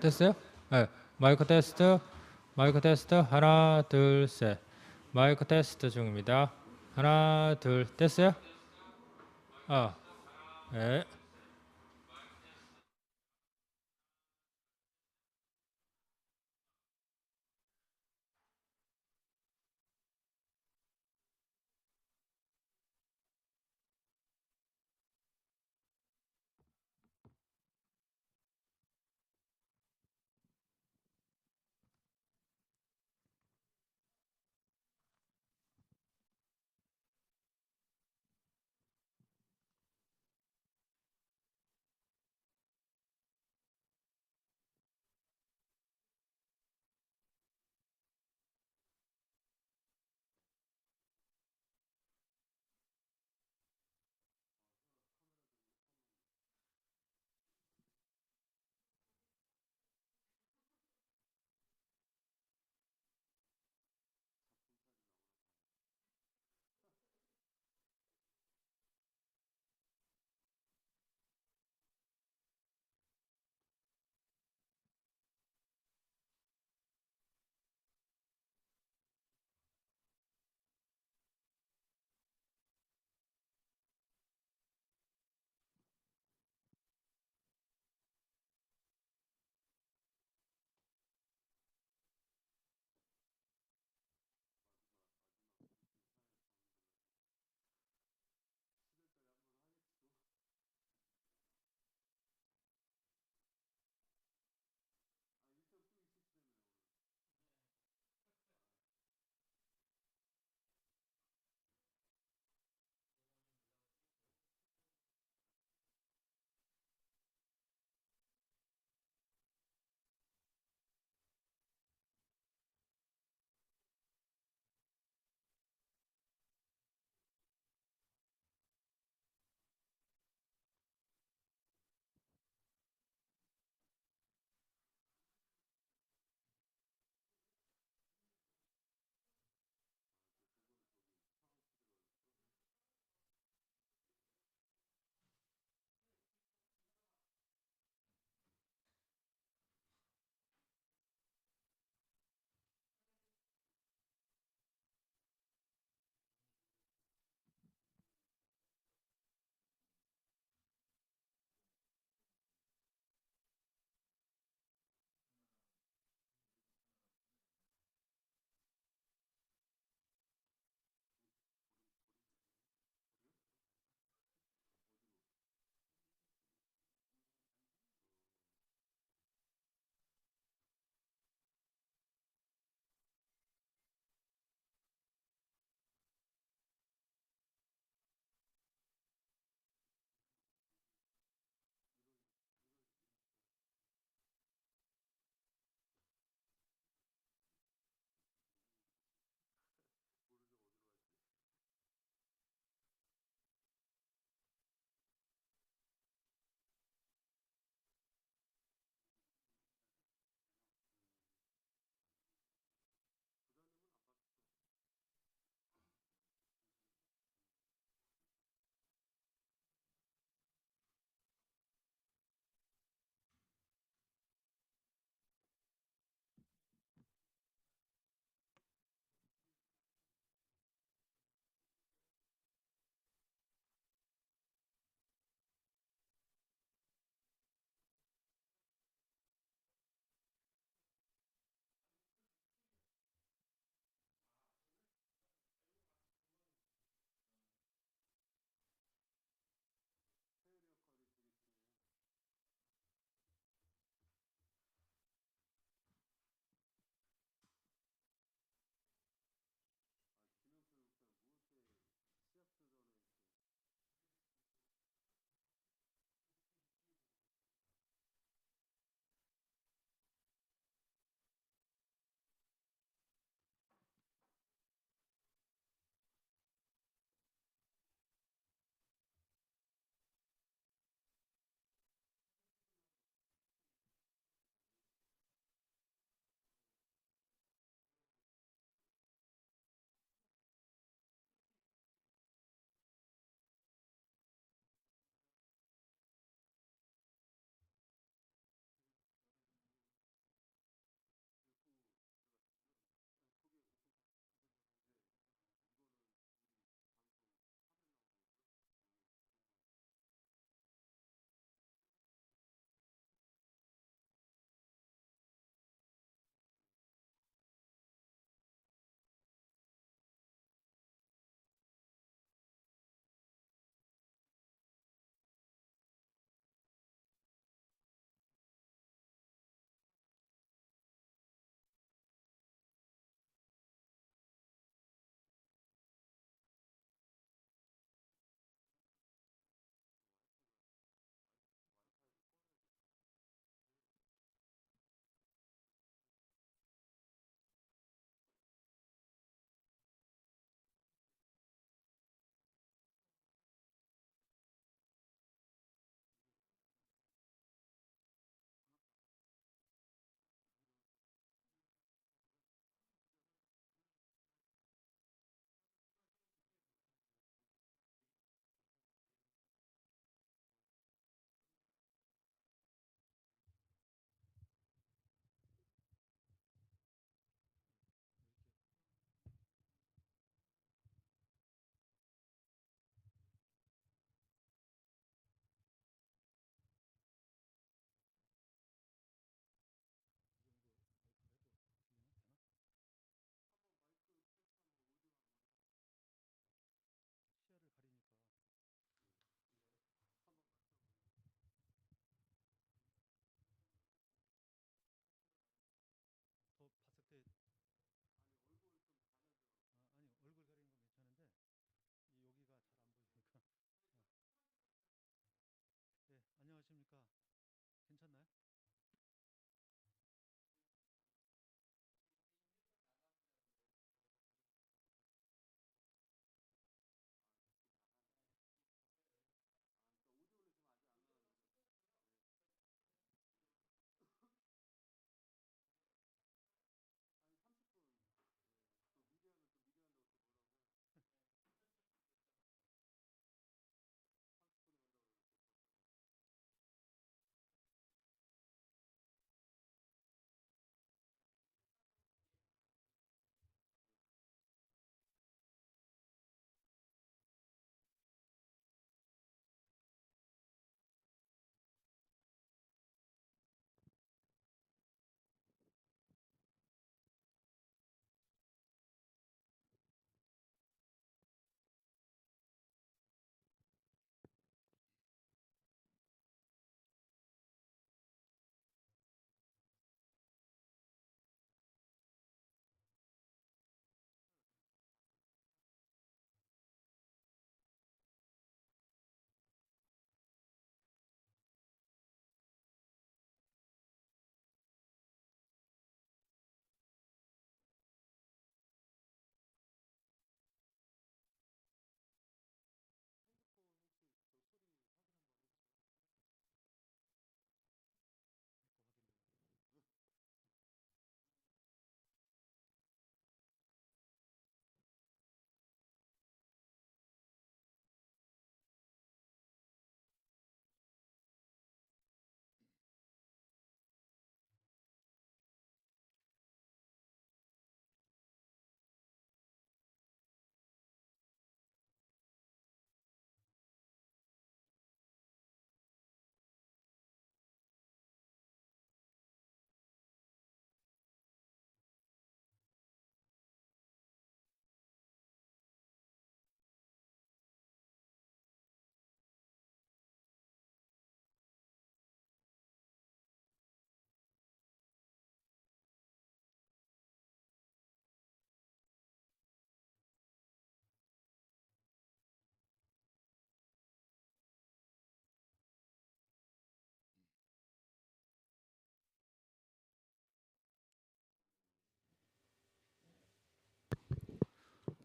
됐어요? 네. 마이크 테스트, 마이크 테스트 하나, 둘, 셋. 마이크 테스트 중입니다. 하나, 둘, 됐어요? 아, 네.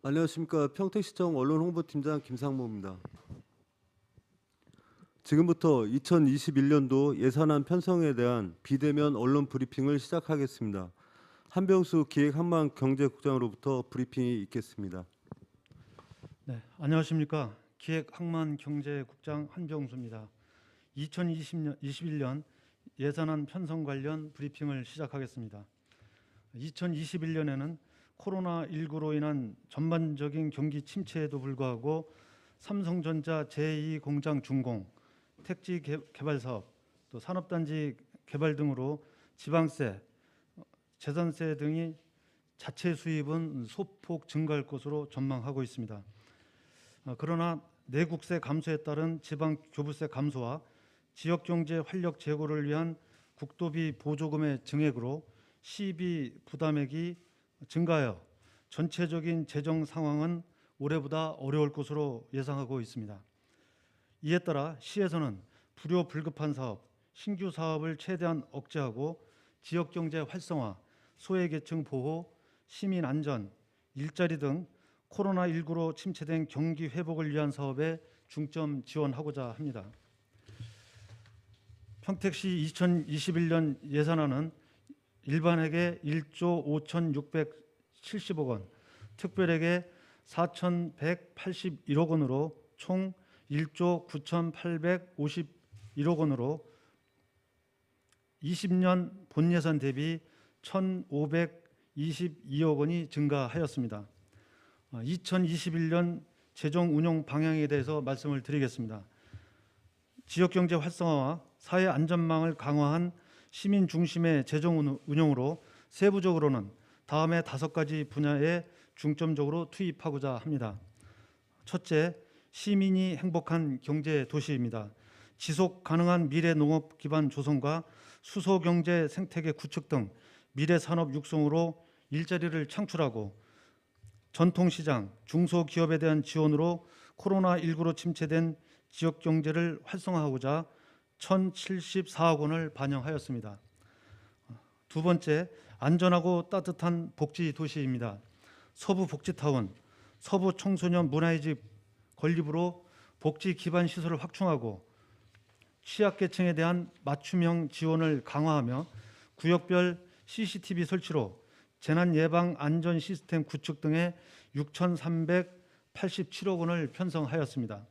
안녕하십니까 평택시청 언론홍보팀장 김상모입니다. 지금부터 2021년도 예산안 편성에 대한 비대면 언론 브리핑을 시작하겠습니다. 한병수 기획한만경제국장으로부터 브리핑이 있겠습니다. 네, 안녕하십니까. 기획항만경제국장 한병수입니다. 2020년 21년 예산안 편성 관련 브리핑을 시작하겠습니다. 2021년에는 코로나19로 인한 전반적인 경기 침체에도 불구하고 삼성전자 제2공장 준공, 택지 개- 개발 사업, 또 산업단지 개발 등으로 지방세, 재산세 등이 자체 수입은 소폭 증가할 것으로 전망하고 있습니다. 어, 그러나 내국세 감소에 따른 지방 교부세 감소와 지역 경제 활력 제고를 위한 국도비 보조금의 증액으로 시비 부담액이 증가하여 전체적인 재정 상황은 올해보다 어려울 것으로 예상하고 있습니다. 이에 따라 시에서는 불효 불급한 사업, 신규 사업을 최대한 억제하고 지역 경제 활성화, 소외 계층 보호, 시민 안전, 일자리 등 코로나 19로 침체된 경기 회복을 위한 사업에 중점 지원하고자 합니다. 평택시 2021년 예산안은 일반에게 1조 5,670억 원, 특별에게 4,181억 원으로 총 1조 9,851억 원으로 20년 본 예산 대비 1,522억 원이 증가하였습니다. 2021년 재정 운영 방향에 대해서 말씀을 드리겠습니다. 지역 경제 활성화와 사회 안전망을 강화한 시민 중심의 재정 운- 운영으로 세부적으로는 다음에 다섯 가지 분야에 중점적으로 투입하고자 합니다. 첫째, 시민이 행복한 경제 도시입니다. 지속 가능한 미래 농업 기반 조성과 수소 경제 생태계 구축 등 미래 산업 육성으로 일자리를 창출하고 전통 시장, 중소기업에 대한 지원으로 코로나19로 침체된 지역 경제를 활성화하고자 1,074억 원을 반영하였습니다. 두 번째, 안전하고 따뜻한 복지 도시입니다. 서부 복지타운, 서부 청소년 문화의 집 건립으로 복지 기반 시설을 확충하고 취약계층에 대한 맞춤형 지원을 강화하며 구역별 CCTV 설치로 재난 예방 안전 시스템 구축 등에 6,387억 원을 편성하였습니다.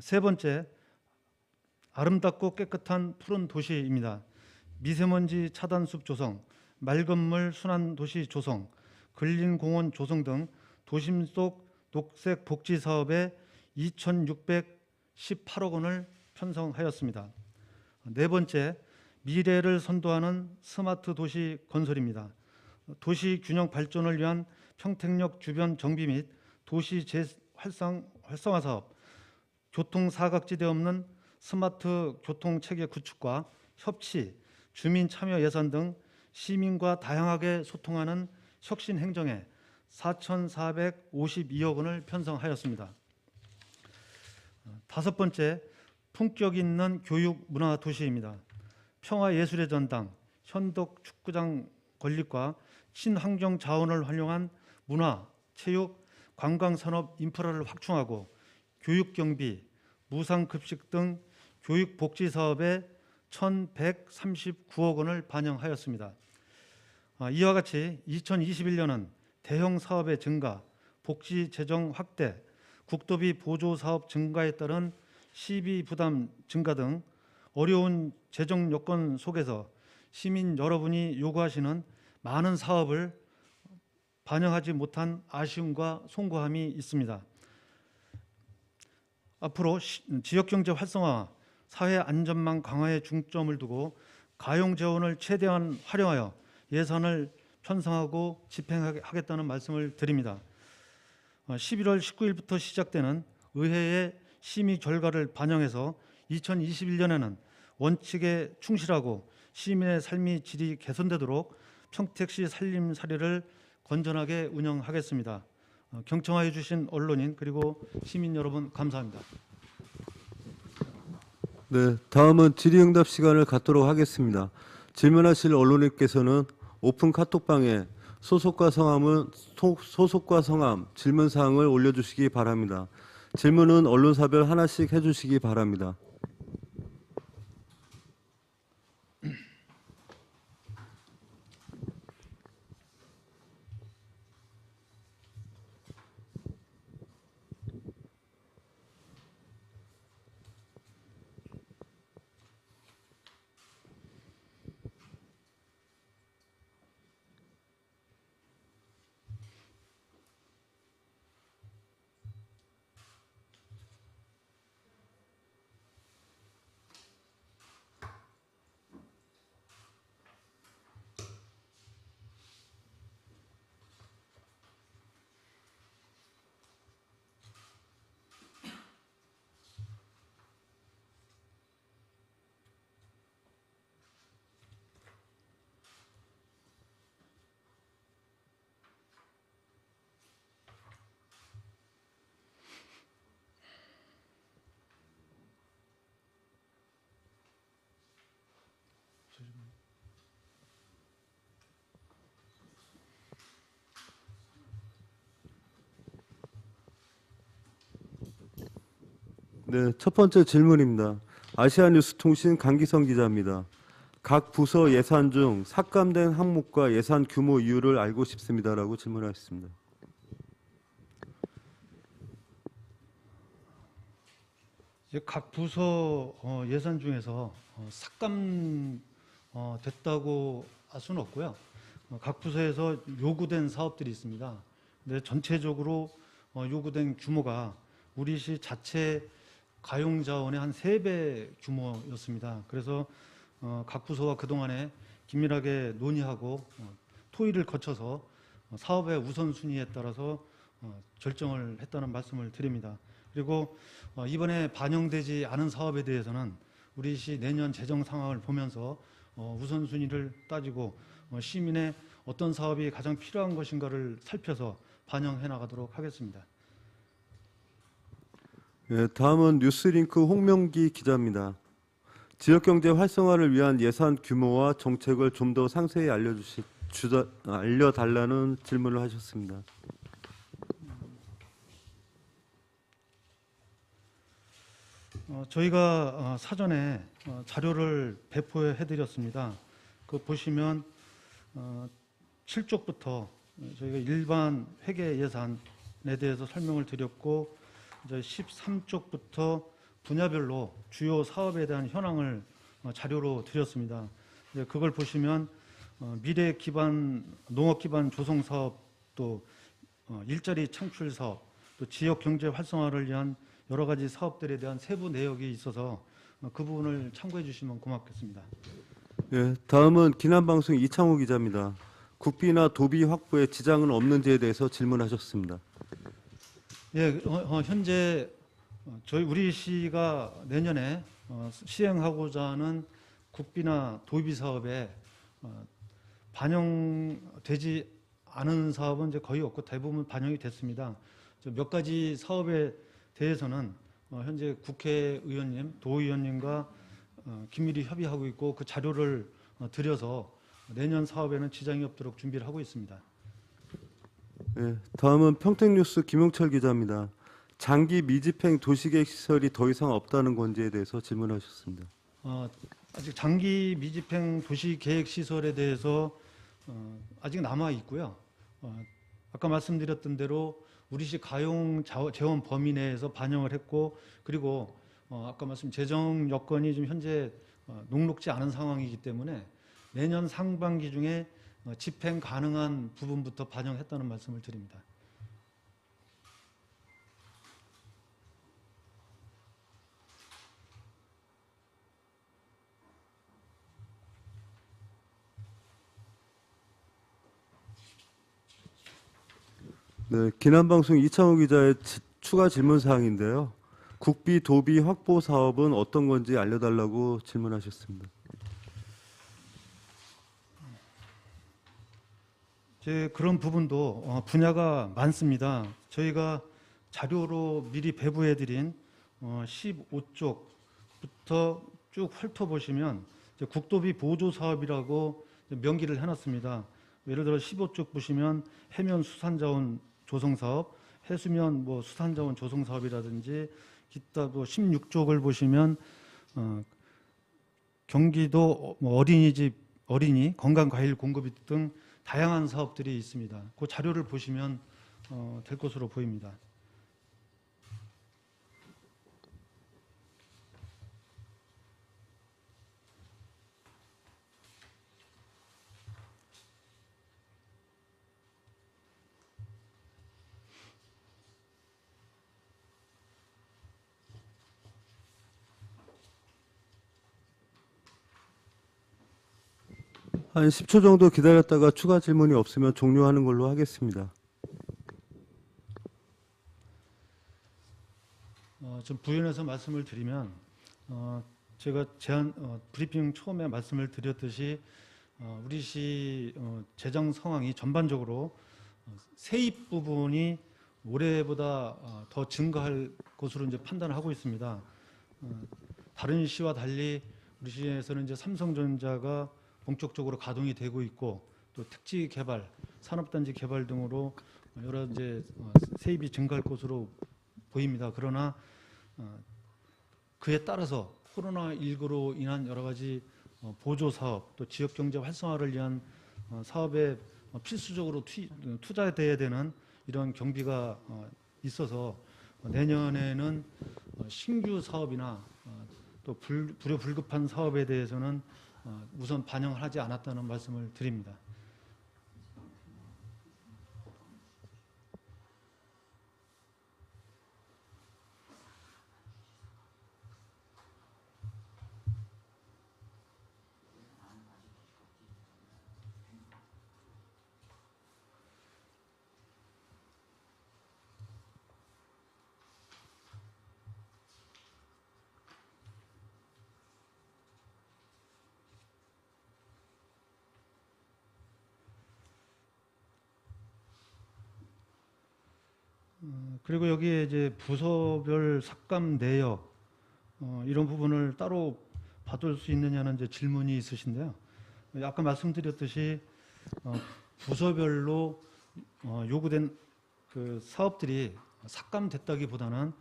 세 번째, 아름답고 깨끗한 푸른 도시입니다. 미세먼지 차단숲 조성, 맑은 물 순환 도시 조성, 근린 공원 조성 등 도심 속 녹색 복지 사업에 2,618억 원을 편성하였습니다. 네 번째, 미래를 선도하는 스마트 도시 건설입니다. 도시 균형 발전을 위한 평택역 주변 정비 및 도시 재활성 활성화 사업, 교통 사각지대 없는 스마트 교통 체계 구축과 협치, 주민 참여 예산 등 시민과 다양하게 소통하는 혁신 행정에 4,452억 원을 편성하였습니다. 어, 다섯 번째, 품격 있는 교육 문화 도시입니다. 평화 예술의 전당, 현덕 축구장 건립과 친환경 자원을 활용한 문화, 체육, 관광 산업 인프라를 확충하고 교육 경비, 무상 급식 등 교육 복지 사업에 1,139억 원을 반영하였습니다. 아, 이와 같이 2021년은 대형 사업의 증가, 복지 재정 확대, 국도비 보조 사업 증가에 따른 시비 부담 증가 등 어려운 재정 여건 속에서 시민 여러분이 요구하시는 많은 사업을 반영하지 못한 아쉬움과 송구함이 있습니다. 앞으로 시- 지역 경제 활성화, 사회 안전망 강화에 중점을 두고 가용 재원을 최대한 활용하여 예산을 편성하고 집행하겠다는 말씀을 드립니다. 어, 11월 19일부터 시작되는 의회의 심의 결과를 반영해서 2021년에는 원칙에 충실하고 시민의 삶의 질이 개선되도록 평택시 살림살이를 건전하게 운영하겠습니다. 어, 경청하여 주신 언론인 그리고 시민 여러분 감사합니다. 네, 다음은 질의응답 시간을 갖도록 하겠습니다. 질문하실 언론인께서는 오픈 카톡방에 소속과 성함은 소, 소속과 성함 질문 사항을 올려주시기 바랍니다. 질문은 언론사별 하나씩 해주시기 바랍니다. 네, 첫 번째 질문입니다. 아시아뉴스통신 강기성 기자입니다. 각 부서 예산 중 삭감된 항목과 예산 규모 이유를 알고 싶습니다라고 질문하셨습니다. 각 부서 어, 예산 중에서 어, 삭감 어, 됐다고 할 수는 없고요. 어, 각 부서에서 요구된 사업들이 있습니다. 근데 전체적으로 어, 요구된 규모가 우리 시 자체 가용 자원의 한 세 배 규모였습니다. 그래서 어, 각 부서와 그동안에 긴밀하게 논의하고 어, 토의를 거쳐서 어, 사업의 우선순위에 따라서 어, 결정을 했다는 말씀을 드립니다. 그리고 어, 이번에 반영되지 않은 사업에 대해서는 우리 시 내년 재정 상황을 보면서 어, 우선순위를 따지고 어, 시민의 어떤 사업이 가장 필요한 것인가를 살펴서 반영해 나가도록 하겠습니다. 예, 다음은 뉴스링크 홍명기 기자입니다. 지역경제 활성화를 위한 예산 규모와 정책을 좀 더 상세히 알려주시 주자, 알려달라는 질문을 하셨습니다. 어, 저희가 어, 사전에 어, 자료를 배포해 드렸습니다. 그 보시면 어, 7쪽부터 저희가 일반 회계 예산에 대해서 설명을 드렸고 이제 13쪽부터 분야별로 주요 사업에 대한 현황을 어, 자료로 드렸습니다. 그걸 보시면 어, 미래 기반 농업 기반 조성 사업 또 어, 일자리 창출 사업 또 지역 경제 활성화를 위한 여러 가지 사업들에 대한 세부 내역이 있어서 어, 그 부분을 참고해 주시면 고맙겠습니다. 예, 다음은 기남방송 이창호 기자입니다. 국비나 도비 확보에 지장은 없는지에 대해서 질문하셨습니다. 예, 어, 어, 현재 어, 저희 우리 시가 내년에 어, 시행하고자 하는 국비나 도비 사업에 어, 반영되지 않은 사업은 이제 거의 없고 대부분 반영이 됐습니다. 저몇 가지 사업에 대해서는 어, 현재 국회의원님, 도의원님과 어, 긴밀히 협의하고 있고 그 자료를 어, 드려서 내년 사업에는 지장이 없도록 준비를 하고 있습니다. 예, 다음은 평택뉴스 김용철 기자입니다. 장기 미집행 도시계획 시설이 더 이상 없다는 건지에 대해서 질문하셨습니다. 어, 아직 장기 미집행 도시 계획 시설에 대해서 어, 아직 남아 있고요. 어, 아까 말씀드렸던 대로 우리시 가용 자- 재원 범위 내에서 반영을 했고 그리고 어, 아까 말씀 재정 여건이 좀 현재 어, 녹록지 않은 상황이기 때문에 내년 상반기 중에 어, 집행 가능한 부분부터 반영했다는 말씀을 드립니다. 네, 기남방송 이창호 기자의 지- 추가 질문 사항인데요. 국비 도비 확보 사업은 어떤 건지 알려달라고 질문하셨습니다. 제 그런 부분도 어, 분야가 많습니다. 저희가 자료로 미리 배부해드린 어, 15쪽부터 쭉 훑어보시면 이제 국도비 보조 사업이라고 이제 명기를 해놨습니다. 예를 들어 15쪽 보시면 해면 수산자원 조성 사업, 해수면 뭐 수산자원 조성 사업이라든지 기타 또 16쪽을 보시면 어, 경기도 뭐 어린이집 어린이 건강 과일 공급 등 다양한 사업들이 있습니다. 그 자료를 보시면 어, 될 것으로 보입니다. 한 10초 정도 기다렸다가 추가 질문이 없으면 종료하는 걸로 하겠습니다. 어, 좀 부연해서 말씀을 드리면 어, 제가 제안 어, 브리핑 처음에 말씀을 드렸듯이 어, 우리 시 어, 재정 상황이 전반적으로 어, 세입 부분이 올해보다 어, 더 증가할 것으로 이제 판단을 하고 있습니다. 어, 다른 시와 달리 우리 시에서는 이제 삼성전자가 본격적으로 가동이 되고 있고 또 특지 개발, 산업단지 개발 등으로 여러 이제 어, 세입이 증가할 것으로 보입니다. 그러나 어, 그에 따라서 코로나 19로 인한 여러 가지 어, 보조 사업 또 지역 경제 활성화를 위한 어, 사업에 어, 필수적으로 투, 투자돼야 되는 이런 경비가 어, 있어서 어, 내년에는 어, 신규 사업이나 어, 또 불, 불효 불급한 사업에 대해서는 어, 우선 반영을 하지 않았다는 말씀을 드립니다. 그리고 여기에 이제 부서별 삭감 내역 어, 이런 부분을 따로 받을 수 있느냐는 이제 질문이 있으신데요. 아까 말씀드렸듯이 어, 부서별로 어, 요구된 그 사업들이 삭감됐다기보다는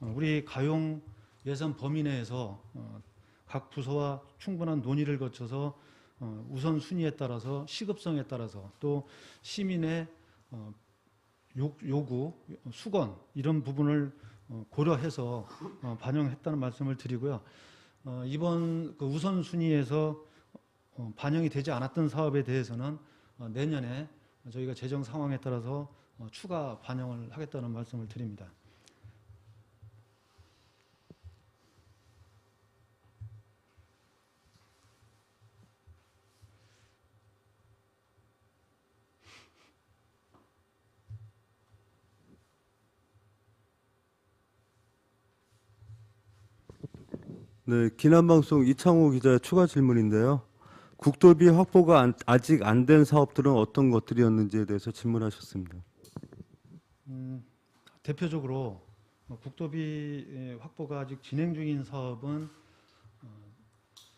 어, 우리 가용 예산 범위 내에서 어, 각 부서와 충분한 논의를 거쳐서 어, 우선 순위에 따라서 시급성에 따라서 또 시민의 어, 요- 요구, 수건 이런 부분을 어, 고려해서 어, 반영했다는 말씀을 드리고요. 어, 이번 그 우선 순위에서 어, 반영이 되지 않았던 사업에 대해서는 어, 내년에 저희가 재정 상황에 따라서 어, 추가 반영을 하겠다는 말씀을 드립니다. 네, 기남방송 이창호 기자의 추가 질문인데요. 국도비 확보가 안- 아직 안 된 사업들은 어떤 것들이었는지에 대해서 질문하셨습니다. 음, 대표적으로 어, 국도비 예, 확보가 아직 진행 중인 사업은 어,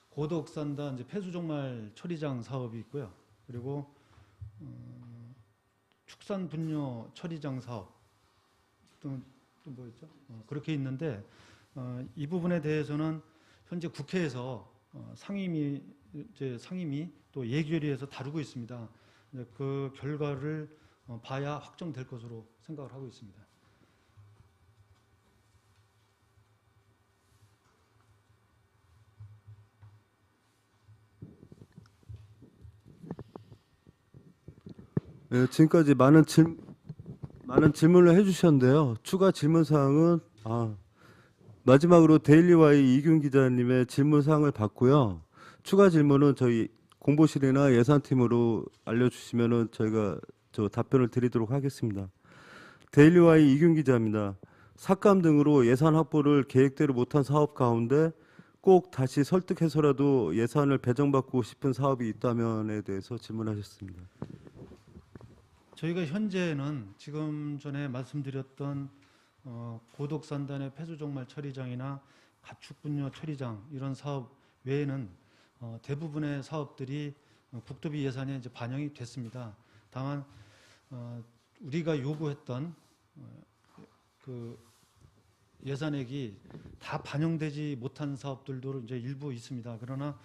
고덕산단 폐수종말 처리장 사업이 있고요. 그리고 어, 축산 분뇨 처리장 사업 또뭐 있죠? 어, 그렇게 있는데 어, 이 부분에 대해서는 현재 국회에서 어, 상임위 이제 상임위 또 예결위에서 다루고 있습니다. 그 결과를 어, 봐야 확정될 것으로 생각을 하고 있습니다. 네, 지금까지 많은 질 많은 질문을 해주셨는데요. 추가 질문 사항은 아, 마지막으로 데일리와이 이균 기자님의 질문 사항을 받고요. 추가 질문은 저희 공보실이나 예산팀으로 알려주시면은 저희가 저 답변을 드리도록 하겠습니다. 데일리와이 이균 기자입니다. 삭감 등으로 예산 확보를 계획대로 못한 사업 가운데 꼭 다시 설득해서라도 예산을 배정받고 싶은 사업이 있다면에 대해서 질문하셨습니다. 저희가 현재는 지금 전에 말씀드렸던 어, 고독산단의 폐수종말 처리장이나 가축분뇨 처리장 이런 사업 외에는 어, 대부분의 사업들이 어, 국도비 예산에 이제 반영이 됐습니다. 다만 어, 우리가 요구했던 어, 그 예산액이 다 반영되지 못한 사업들도 이제 일부 있습니다. 그러나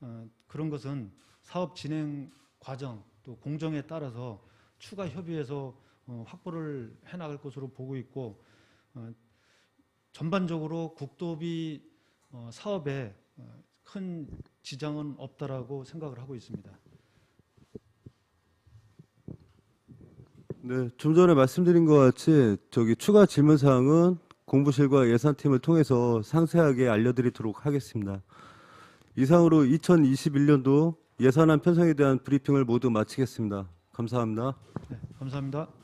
어, 그런 것은 사업 진행 과정 또 공정에 따라서 추가 협의해서 어, 확보를 해나갈 것으로 보고 있고 어, 전반적으로 국도비 어, 사업에 어, 큰 지장은 없다라고 생각을 하고 있습니다. 네, 좀 전에 말씀드린 것 같이 저기 추가 질문 사항은 공부실과 예산팀을 통해서 상세하게 알려드리도록 하겠습니다. 이상으로 2021년도 예산안 편성에 대한 브리핑을 모두 마치겠습니다. 감사합니다. 네, 감사합니다.